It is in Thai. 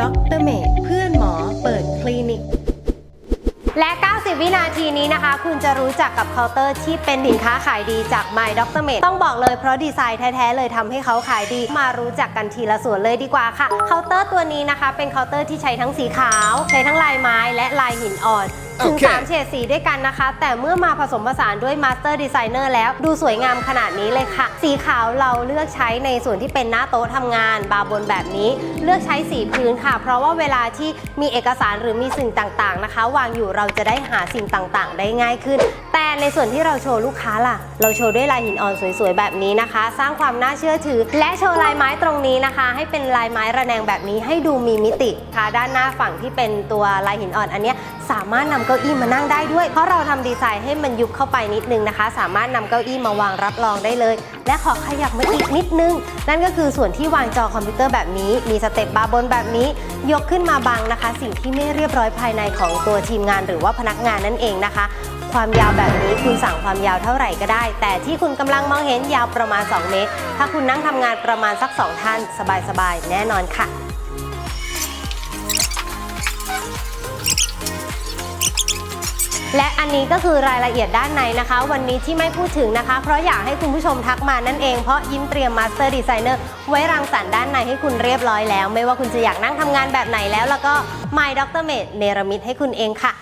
ด็อกเตอร์เมดเพื่อนหมอเปิดคลินิก และ 90 วินาทีนี้นะคะ คุณจะรู้จักกับเคาน์เตอร์ที่เป็นสินค้าขายดีจาก My Dr. m a d ต้องบอกเลยเพราะดีไซน์แท้ ๆ เลยทำให้เขาขายดี มารู้จักกันทีละส่วนเลยดีกว่าค่ะ เคาน์เตอร์ตัวนี้นะคะ เป็นเคาน์เตอร์ที่ใช้ทั้งสีขาว ใช้ทั้งลายไม้และลายหินอ่อน ถึง 3 เฉดสีด้วยกันนะคะ แต่เมื่อมาผสมผสานด้วยมาสเตอร์ดีไซเนอร์แล้วดูสวยงามขนาดนี้เลยค่ะ สีขาวเราเลือกใช้ในส่วนที่เป็นหน้าโต๊ะทำงาน บาร์บนแบบนี้ เลือกใช้สีพื้นค่ะ เพราะว่าเวลาที่มีเอกสารหรือมีสิ่งต่างๆนะคะ วางอยู่เราจะได้หาสิ่งต่างๆ ได้ง่ายขึ้น แต่ในส่วนที่เราโชว์ลูกค้าล่ะ เราโชว์ด้วยลายหินอ่อนสวยๆแบบนี้นะคะ สร้างความน่าเชื่อถือ และโชว์ลายไม้ตรงนี้นะคะ ให้เป็นลายไม้ระแนงแบบนี้ให้ดูมีมิติค่ะ ด้านหน้าฝั่งที่เป็นตัวลายหินอ่อนอันนี้สามารถนำเก้าอี้มานั่งได้ด้วย เพราะเราทำดีไซน์ให้มันยุบเข้าไปนิดนึงนะคะ สามารถนำเก้าอี้มาวางรับรองได้เลย และขอขยับมาอีกนิดนึง นั่นก็คือส่วนที่วางจอคอมพิวเตอร์แบบนี้ มีสเต็ปบาร์บนแบบนี้ ยกขึ้นมาบังนะคะ สิ่งที่ไม่เรียบร้อยภายในของตัวทีมงาน หรือว่าพนักงานนั่นเองนะคะ ความยาวแบบนี้คุณสั่งความยาวเท่าไหร่ก็ได้ แต่ที่คุณกำลังมองเห็นยาวประมาณ 2 เมตร ถ้าคุณนั่งทำงานประมาณสัก 2 ท่าน สบายๆ แน่นอนค่ะและอันนี้ก็คือรายละเอียดด้านในนะคะ วันนี้ที่ไม่พูดถึงนะคะ เพราะอยากให้คุณผู้ชมทักมานั่นเอง เพราะยิ้มเตรียม Master Designer ไว้รังสรรค์ด้านในให้คุณเรียบร้อยแล้ว ไม่ว่าคุณจะอยากนั่งทำงานแบบไหนแล้ว แล้วก็ My Dr. Mate เนรมิตให้คุณเองค่ะ